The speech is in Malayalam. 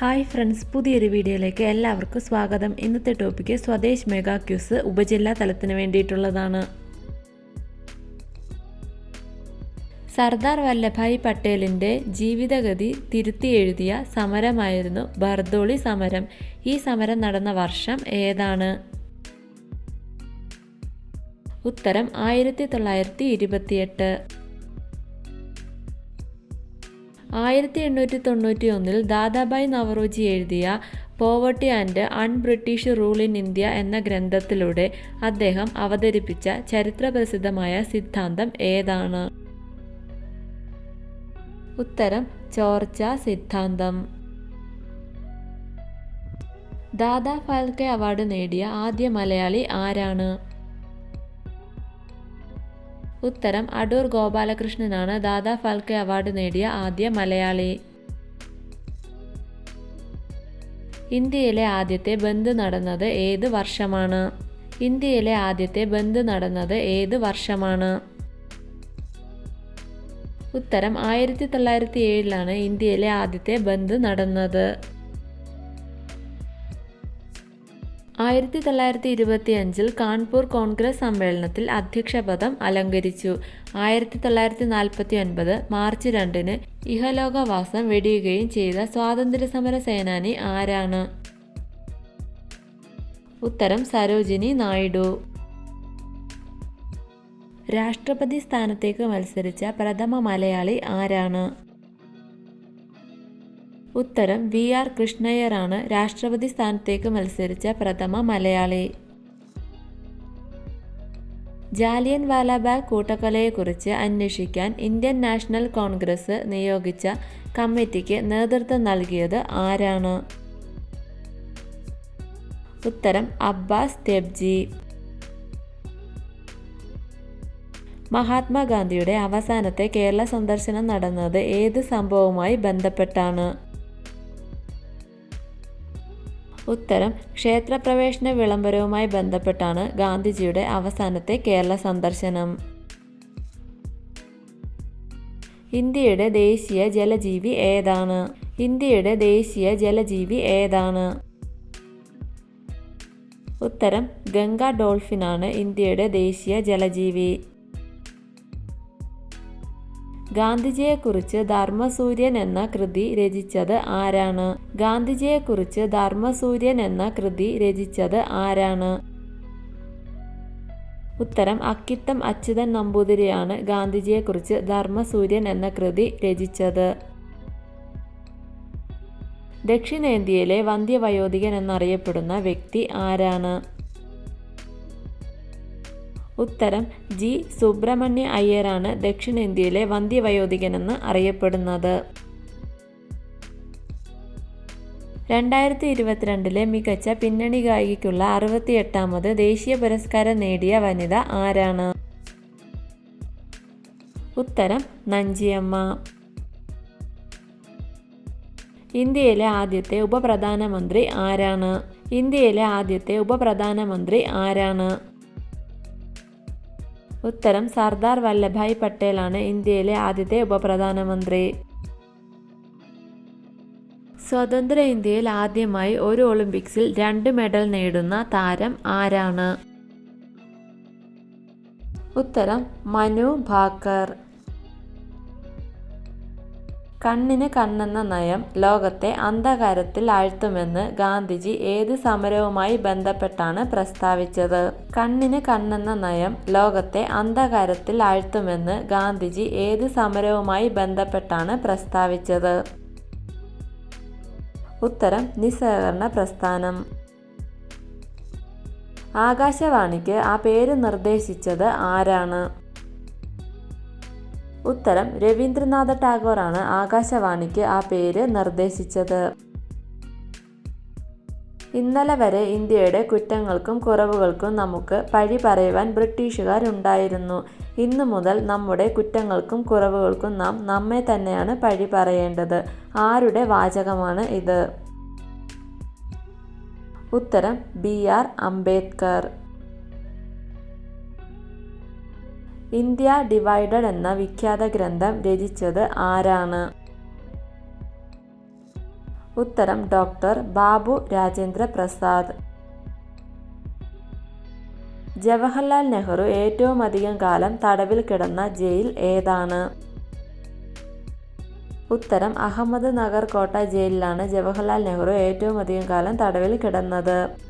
ഹായ് ഫ്രണ്ട്സ് പുതിയൊരു വീഡിയോയിലേക്ക് എല്ലാവർക്കും സ്വാഗതം. ഇന്നത്തെ ടോപ്പിക്ക് സ്വദേശ് മെഗാ ക്യൂസ് ഉപജില്ലാ തലത്തിന് വേണ്ടിയിട്ടുള്ളതാണ്. സർദാർ വല്ലഭായ് പട്ടേലിന്റെ ജീവിതഗതി തിരുത്തി എഴുതിയ സമരമായിരുന്നു ബർദോളി സമരം. ഈ സമരം നടന്ന വർഷം ഏതാണ്? ഉത്തരം ആയിരത്തി തൊള്ളായിരത്തി ഇരുപത്തിയെട്ട്. ആയിരത്തി എണ്ണൂറ്റി തൊണ്ണൂറ്റി ഒന്നിൽ ദാദാബായ് നവറോജി എഴുതിയ poverty and un British rule in India എന്ന ഗ്രന്ഥത്തിലൂടെ അദ്ദേഹം അവതരിപ്പിച്ച ചരിത്രപ്രസിദ്ധമായ സിദ്ധാന്തം ഏതാണ്? ഉത്തരം ചോർച്ച സിദ്ധാന്തം. ദാദാ ഫാൽക്കെ അവാർഡ് നേടിയ ആദ്യ മലയാളി ആരാണ്? ഉത്തരം അടൂർ ഗോപാലകൃഷ്ണനാണ് ദാദാ ഫാൽക്കെ അവാർഡ് നേടിയ ആദ്യ മലയാളി. ഇന്ത്യയിലെ ആദ്യത്തെ ബന്ദ് നടന്നത് ഏത് വർഷമാണ്? ഇന്ത്യയിലെ ആദ്യത്തെ ബന്ദ് നടന്നത് ഏത് വർഷമാണ്? ഉത്തരം ആയിരത്തി തൊള്ളായിരത്തി ഏഴിലാണ് ഇന്ത്യയിലെ ആദ്യത്തെ ബന്ദ് നടന്നത്. ആയിരത്തി തൊള്ളായിരത്തി ഇരുപത്തി അഞ്ചിൽ കാൺപൂർ കോൺഗ്രസ് സമ്മേളനത്തിൽ അധ്യക്ഷപദം അലങ്കരിച്ചു. ആയിരത്തി തൊള്ളായിരത്തി നാൽപ്പത്തി ഒൻപത് മാർച്ച് രണ്ടിന് ഇഹലോകവാസം വെടിയുകയും ചെയ്ത സ്വാതന്ത്ര്യസമര സേനാനി ആരാണ്? ഉത്തരം സരോജിനി നായിഡു. രാഷ്ട്രപതി സ്ഥാനത്തേക്ക് മത്സരിച്ച പ്രഥമ മലയാളി ആരാണ്? ഉത്തരം വി ആർ കൃഷ്ണയ്യറാണ് രാഷ്ട്രപതി സ്ഥാനത്തേക്ക് മത്സരിച്ച പ്രഥമ മലയാളി. ജാലിയൻ വാലാബാഗ് കൂട്ടക്കൊലയെക്കുറിച്ച് അന്വേഷിക്കാൻ ഇന്ത്യൻ നാഷണൽ കോൺഗ്രസ് നിയോഗിച്ച കമ്മിറ്റിക്ക് നേതൃത്വം നൽകിയത് ആരാണ്? ഉത്തരം അബ്ബാസ് തെബ്ജി. മഹാത്മാഗാന്ധിയുടെ അവസാനത്തെ കേരള സന്ദർശനം നടന്നത് ഏത് സംഭവവുമായി ബന്ധപ്പെട്ടാണ്? ഉത്തരം ക്ഷേത്രപ്രവേശന വിളംബരവുമായി ബന്ധപ്പെട്ടാണ് ഗാന്ധിജിയുടെ അവസാനത്തെ കേരള സന്ദർശനം. ഇന്ത്യയുടെ ദേശീയ ജലജീവി ഏതാണ്? ഇന്ത്യയുടെ ദേശീയ ജലജീവി ഏതാണ്? ഉത്തരം ഗംഗ ഡോൾഫിനാണ് ഇന്ത്യയുടെ ദേശീയ ജലജീവി. ഗാന്ധിജിയെക്കുറിച്ച് ധർമ്മസൂര്യൻ എന്ന കൃതി രചിച്ചത് ആരാണ്? ഗാന്ധിജിയെക്കുറിച്ച് ധർമ്മസൂര്യൻ എന്ന കൃതി രചിച്ചത് ആരാണ്? ഉത്തരം അക്കിത്തം അച്യുതൻ നമ്പൂതിരിയാണ് ഗാന്ധിജിയെക്കുറിച്ച് ധർമ്മസൂര്യൻ എന്ന കൃതി രചിച്ചത്. ദക്ഷിണേന്ത്യയിലെ വന്ധ്യവയോധികൻ എന്നറിയപ്പെടുന്ന വ്യക്തി ആരാണ്? ഉത്തരം ജി. സുബ്രഹ്മണ്യ അയ്യരാണ് ദക്ഷിണേന്ത്യയിലെ വന്ധ്യവയോധികനെന്ന് അറിയപ്പെടുന്നത്. രണ്ടായിരത്തി ഇരുപത്തിരണ്ടിലെ മികച്ച പിന്നണി ഗായികയ്ക്കുള്ള അറുപത്തിയെട്ടാമത് ദേശീയ പുരസ്കാരം നേടിയ വനിത ആരാണ്? ഉത്തരം നഞ്ചിയമ്മ. ഇന്ത്യയിലെ ആദ്യത്തെ ഉപപ്രധാനമന്ത്രി ആരാണ്? ഇന്ത്യയിലെ ആദ്യത്തെ ഉപപ്രധാനമന്ത്രി ആരാണ്? ഉത്തരം സർദാർ വല്ലഭായ് പട്ടേലാണ് ഇന്ത്യയിലെ ആദ്യത്തെ ഉപപ്രധാനമന്ത്രി. സ്വതന്ത്ര ഇന്ത്യയിൽ ആദ്യമായി ഒരു ഒളിമ്പിക്സിൽ രണ്ട് മെഡൽ നേടുന്ന താരം ആരാണ്? ഉത്തരം മനു ഭാക്കർ. കണ്ണിന് കണ്ണെന്ന നയം ലോകത്തെ അന്ധകാരത്തിൽ ആഴ്ത്തുമെന്ന് ഗാന്ധിജി ഏത് സമരവുമായി ബന്ധപ്പെട്ടാണ് പ്രസ്താവിച്ചത്? കണ്ണിന് കണ്ണെന്ന നയം ലോകത്തെ അന്ധകാരത്തിൽ ആഴ്ത്തുമെന്ന് ഗാന്ധിജി ഏത് സമരവുമായി ബന്ധപ്പെട്ടാണ് പ്രസ്താവിച്ചത്? ഉത്തരം നിസ്സഹകരണ പ്രസ്ഥാനം. ആകാശവാണിക്ക് ആ പേര് നിർദ്ദേശിച്ചത് ആരാണ്? ഉത്തരം രവീന്ദ്രനാഥ ടാഗോർ ആണ് ആകാശവാണിക്ക് ആ പേര് നിർദ്ദേശിച്ചത്. ഇന്നലെ വരെ ഇന്ത്യയുടെ കുറ്റങ്ങൾക്കും കുറവുകൾക്കും നമുക്ക് പഴി പറയുവാൻ ബ്രിട്ടീഷുകാരുണ്ടായിരുന്നു. ഇന്നു മുതൽ നമ്മുടെ കുറ്റങ്ങൾക്കും കുറവുകൾക്കും നാം നമ്മെ തന്നെയാണ് പഴി പറയേണ്ടത്. ആരുടെ വാചകമാണ് ഇത്? ഉത്തരം B R Ambedkar. India divided എന്ന വിഖ്യാത ഗ്രന്ഥം രചിച്ചത് ആരാണ്? ഉത്തരം ഡോക്ടർ ബാബു രാജേന്ദ്ര പ്രസാദ് ജവഹർലാൽ നെഹ്റു ഏറ്റവും അധികം കാലം തടവിൽ കിടന്ന ജയിൽ ഏതാണ്? ഉത്തരം അഹമ്മദ് നഗർ കോട്ട ജയിലിലാണ് ജവഹർലാൽ നെഹ്റു ഏറ്റവും അധികം കാലം തടവിൽ കിടന്നത്.